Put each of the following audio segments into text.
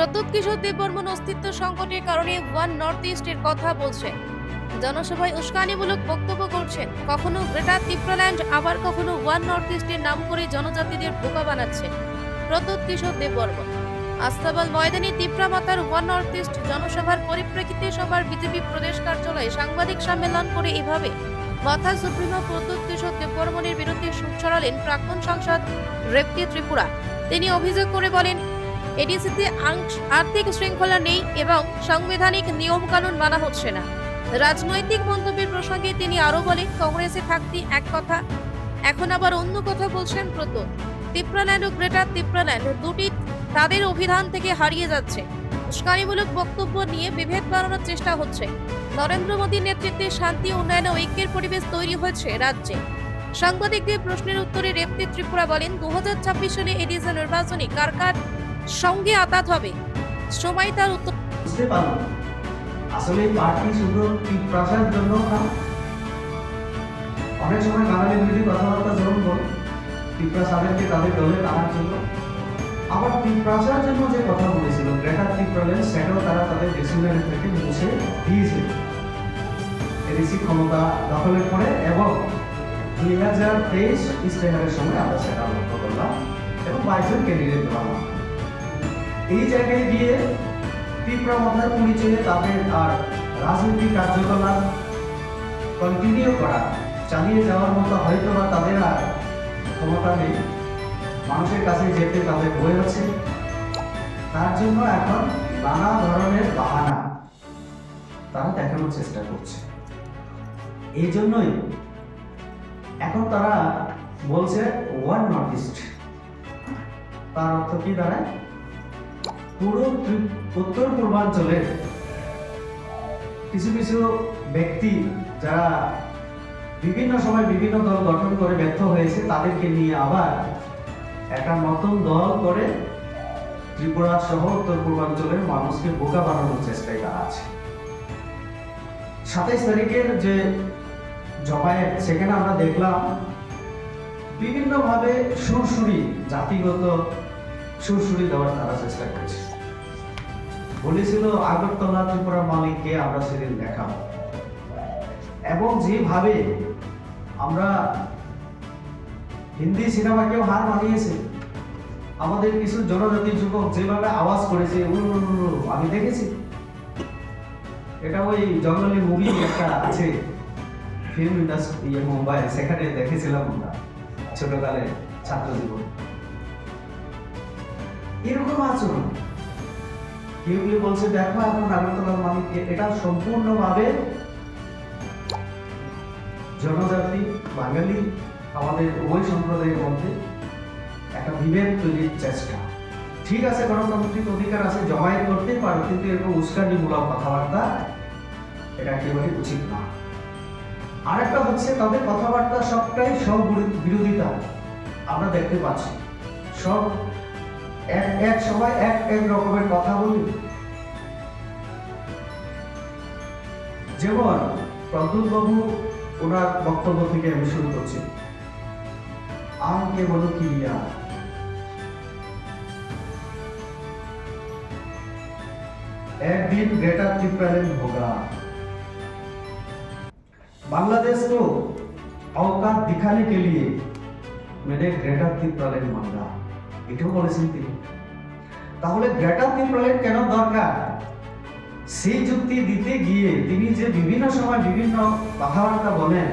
প্রদ্যুৎ কিশোর দেববর্মন অস্তিত্ব সংকটের কারণে ওয়ান নর্থ ইস্টের কথা বলছেন জনসভায় উস্কানিমূলক বক্তব্য করছেন। কখনো গ্রেটার ত্রিপুরাল্যান্ড আবার কখনো ওয়ান নর্থ ইস্টের নাম করে জনজাতিদের বোকা বানাচ্ছে প্রদ্যুৎ কিশোর দেববর্মন। আস্তাবল ময়দানে তিপ্রা মাতার ওয়ান নর্থ ইস্ট জনসভার পরিপ্রেক্ষিতে সভার বিজেপি প্রদেশ কার্যালয়ে সাংবাদিক সম্মেলন করে এভাবে মাথা সুপ্রিমো প্রদ্যুৎ কিশোর দেববর্মনের বিরুদ্ধে সুর ছড়ালেন প্রাক্তন সাংসদ রেপ্তি ত্রিপুরা। তিনি অভিযোগ করে বলেন এডিসিতে আর্থিক শৃঙ্খলা নেই এবং সাংবিধানিক নিয়মকানুন মানা হচ্ছে না। রাজনৈতিক মন্তব্যের প্রসঙ্গে তিনি আরও বলেন, কংগ্রেসে থাকতে এক কথা, এখন আবার অন্য কথা বলছেন প্রদ্যুৎ তিপ্রাল্যান্ড ও গ্রেটার তিপ্রাল্যান্ড দুটি তাদের অভিধান থেকে হারিয়ে যাচ্ছে। উস্কানিমূলক বক্তব্য নিয়ে বিভেদ বাড়ানোর চেষ্টা হচ্ছে। নরেন্দ্র মোদীর নেতৃত্বে শান্তি, উন্নয়ন ও ঐক্যের পরিবেশ তৈরি হয়েছে রাজ্যে। সাংবাদিকদের প্রশ্নের উত্তরে রেপ্তি ত্রিপুরা বলেন দু হাজার ছাব্বিশ সালে এডিসি নির্বাচনে কার কার সঙ্গে আতাত হবে। সময় তার উত্তর বুঝতে পারল আসলে পার্টি শুধু প্রচারের জন্য অনেক সময় বাঙালি কথাবার্তা ত্রিপ্রাসাদেরকে তাদের দলে জন্য। আবার জন্য যে কথা বলেছিল গ্রেটার ত্রিপ্রালেন সেটাও তারা তাদের ডিসিপ্লিনের থেকে মুছে দিয়েছিল এডিসি ক্ষমতা দখলের পরে এবং দুই হাজার তেইশ ইস্তেহারের সময় আমরা সেটা লক্ষ্য করলাম এবং বাইশজন ক্যান্ডিডেট এই জায়গায় গিয়ে তীব্র মাথার পরিচয়ে তাদের আর রাজনৈতিক কার্যকলাপ কন্টিনিউ করা, চালিয়ে যাওয়ার মতো হয়তো বা তাদের আর ক্ষমতা নেই। মানুষের কাছে যেতে তাদের বই আছে। তার জন্য এখন নানা ধরনের বাহানা তারা দেখানোর চেষ্টা করছে। এই জন্যই এখন তারা বলছে ওয়ান নর্থ ইস্ট তার অর্থ কি দাঁড়ায়? পুরো ত্রি- উত্তর পূর্বাঞ্চলের কিছু কিছু ব্যক্তি যারা বিভিন্ন সময় বিভিন্ন দল গঠন করে ব্যর্থ হয়েছে, তাদেরকে নিয়ে আবার একটা নতুন দল করে ত্রিপুরা সহ উত্তর পূর্বাঞ্চলের মানুষকে বোকা বানানোর চেষ্টায় তারা আছে। সাতাইশ তারিখের যে জমায়েত, সেখানে আমরা দেখলাম, বিভিন্নভাবে সুরসুরি জাতিগত সুরসুরি দেওয়ার তারা চেষ্টা বলেছিল, আগরতলা ত্রিপুরা মালিককে আমরা সেদিন এবং যেভাবে আমরা হিন্দি সিনেমাকেও হার মানিয়েছে, আমাদের কিছু জনজাতি যুবক যেভাবে আওয়াজ করেছে আমি দেখেছি। এটা ওই জঙ্গলি মুভি একটা আছে ফিল্ম ইন্ডাস্ট্রি মুম্বাই, সেখানে দেখেছিলাম আমরা ছোটকালে ছাত্র জীবন এরকম আচরণ। কেউ বলছে, দেখো এখন আগরতলার মালিককে এটা সম্পূর্ণভাবে জনজাতি, বাঙালি, আমাদের উভয় সম্প্রদায়ের মধ্যে একটা বিভেদ তৈরির চেষ্টা। ঠিক আছে, গণতান্ত্রিক অধিকার আছে, জমায়েত করতে পারো, কিন্তু এরকম উস্কানিমূলক কথাবার্তা এটা একেবারে উচিত না। আরেকটা হচ্ছে, তাদের কথাবার্তা সবটাই সব বিরোধিতা। আমরা দেখতে পাচ্ছি, সব এক এক সময় এক এক রকমের কথা বলি যেমন প্রদ্যুৎ বাবু ওনার বক্তব্য থেকে আমি শুরু করছি আমকে বলো কিরিয়া एक दिन ग्रेटर त्रिपुरालैंड होगा बांग्लादेश को औकात दिखाने के लिए मैंने ग्रेटर त्रिपुरालैंड मांगा এটাও বলেছেন তিনি। তাহলে গ্রেটার ত্রিপুরালैंड কেন দরকার? সেই যুক্তি দিতে গিয়ে তিনি যে বিভিন্ন সময় বিভিন্ন কথাবার্তা বলেন,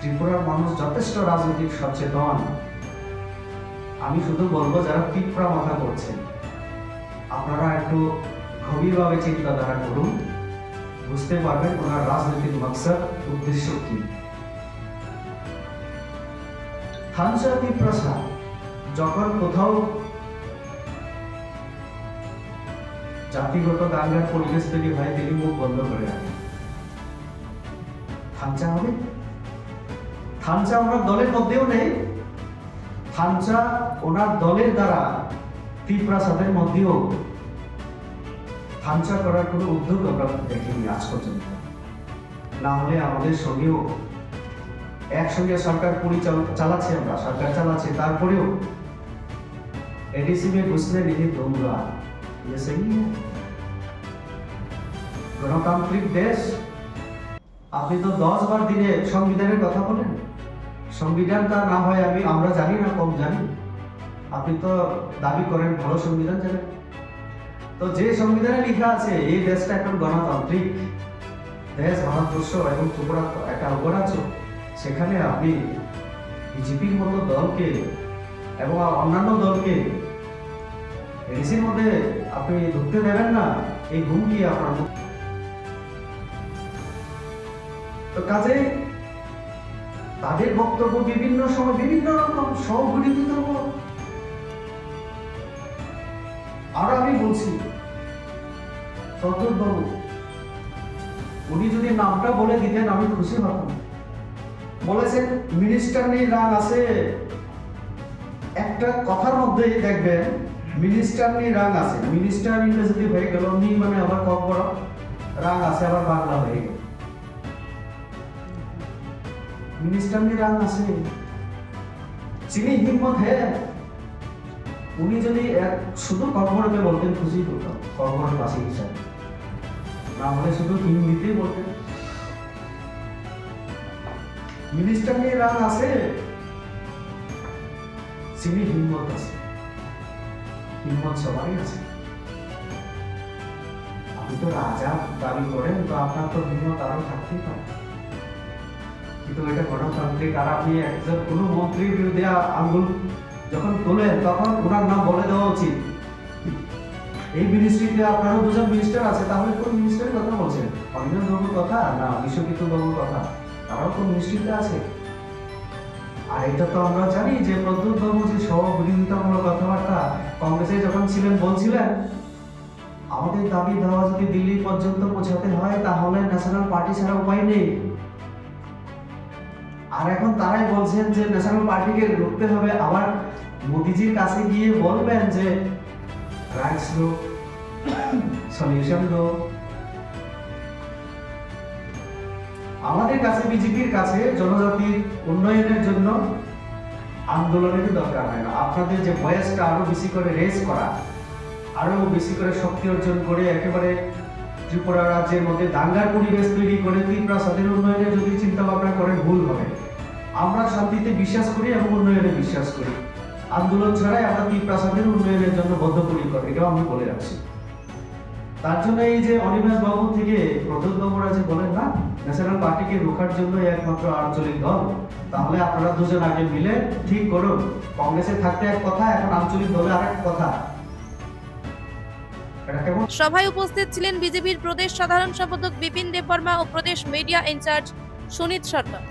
ত্রিপুরার মানুষ যথেষ্ট রাজনৈতিক সচেতন। আমি শুধু বলব যারা ত্রিপুরা মাথা করছেন আপনারা একটু গভীরভাবে চিন্তাধারা করুন। বুঝতে পারবেন ওনার রাজনৈতিক মকসদ, উদ্দেশ্য কি। প্রসাদ যখন কোথাও জাতিগত দাঙ্গার পরিবেশ তৈরি হয়, তিনি মুখ বন্ধ করে রাখেন। থানচা হবে? থানচা ওনার দলের মধ্যেও নেই। থানচা ওনার দলের দ্বারা ত্রিপ্রাসাদের মধ্যেও থানচা করার কোনো উদ্যোগ আমরা দেখিনি আজ পর্যন্ত। না হলে আমাদের সঙ্গেও একসঙ্গে সরকার পরিচাল, চালাচ্ছে আমরা, সরকার চালাচ্ছে, তারপরেও एडीसी में घुसने नहीं दूंगा ये सही है গণতান্ত্রিক দেশ আপনি তো দশ বার দিনে সংবিধানের কথা বলেন সংবিধানটা না হয় আমি আমরা জানি না কম জানি আপনি তো দাবি করেন ভালো সংবিধান জানেন তো যে সংবিধানে লেখা আছে এই দেশটা এখন গণতান্ত্রিক দেশ ভারতবর্ষ এবং ত্রিপুরা একটা অঙ্গরাজ্য সেখানে আপনি বিজেপির মতো দলকে এবং অন্যান্য দলকে এডিসির মধ্যে আপনি ঢুকতে দেবেন না, এই হুমকি আপনার তো কাজে তাদের বক্তব্য বিভিন্ন সময় বিভিন্ন রকম স্বঘটিত আর আমি বলছি প্রদ্যুৎ বাবু উনি যদি নামটা বলে দিতেন, আমি খুশি হতাম। বলেছেন, মিনিস্টার নেই রাগ আছে। একটা কথার মধ্যেই দেখবেন মিনিস্টার নিয়ে রাগ আছে। মিনিস্টার ইংরেজিতে হয়ে গেল নি মানে আবার কম বড় রাগ আছে, আবার বাংলা হয়ে গেল। মিনিস্টার নিয়ে রাগ আছে। চিনি হিম্মত হে, উনি যদি এক শুধু কর্মরতে বলতেন, খুশি হতাম কর্মর পাশে হিসাবে না হলে শুধু হিন্দিতেই বলতেন। মিনিস্টার নিয়ে রাগ আছে চিনি হিম্মত আছে। হিম্মত সবারই আছে। আপনি তো রাজা দাবি করেন, তো আপনার তো হিম্মত আরও থাকতেই পারে। কিন্তু এটা গণতান্ত্রিক, আর আপনি একজন কোনো মন্ত্রীর বিরুদ্ধে আঙ্গুল যখন তোলেন, তখন ওনার নাম বলে দেওয়া উচিত। এই মিনিস্ট্রিতে আপনারও দুজন মিনিস্টার আছে, তাহলে কোন মিনিস্টারের কথা বলছেন? অনিন্দ বাবুর কথা? না বিশ্বকিত বাবুর কথা। তারাও কোন মিনিস্ট্রিতে আছে? আর এটা তো আমরা জানি যে প্রদ্যুৎ বাবু যে সহবিরোধিতামূলক কথাবার্তা কংগ্রেসে যখন ছিলেন, বলছিলেন, আমাদের দাবি দেওয়া যদি দিল্লি পর্যন্ত পৌঁছাতে হয়, তাহলে ন্যাশনাল পার্টি ছাড়া উপায় নেই। আর এখন তারাই বলছেন যে ন্যাশনাল পার্টিকে রুখতে হবে। আবার মোদিজির কাছে গিয়ে বলবেন যে রাইটস দো সলিউশন দো আমাদের কাছে, বিজেপির কাছে জনজাতির উন্নয়নের জন্য আন্দোলনের দরকার হয় না। আপনাদের যে বয়সটা আরও বেশি করে রেস করা, আরও বেশি করে শক্তি অর্জন করে একেবারে ত্রিপুরা রাজ্যের মধ্যে দাঙ্গার পরিবেশ তৈরি করে, ত্রিপুরা স্বাধীন উন্নয়নের যদি চিন্তা ভাবনা করেন ভুল হবে। আমরা শান্তিতে বিশ্বাস করি এবং উন্নয়নে বিশ্বাস করি। আন্দোলন ছাড়াই আমরা ত্রিপুরা স্বাধীন উন্নয়নের জন্য বদ্ধপরিকর, এটাও আমি বলে রাখছি। তার জন্য এই যে অনিমেষ বাবু থেকে প্রদ্যোৎ বাবুরা যে বলেন না ন্যাশনাল পার্টিকে রোখার জন্য একমাত্র আঞ্চলিক দল। তাহলে আপনারা দুজন আগে মিলে ঠিক করুন, কংগ্রেসে থাকতে এক কথা, এখন আঞ্চলিক দলে আরেক কথা। সভায় উপস্থিত ছিলেন বিজেপির প্রদেশ সাধারণ সম্পাদক বিপিন দেববর্মা ও প্রদেশ মিডিয়া ইনচার্জ সুনীত সরকার।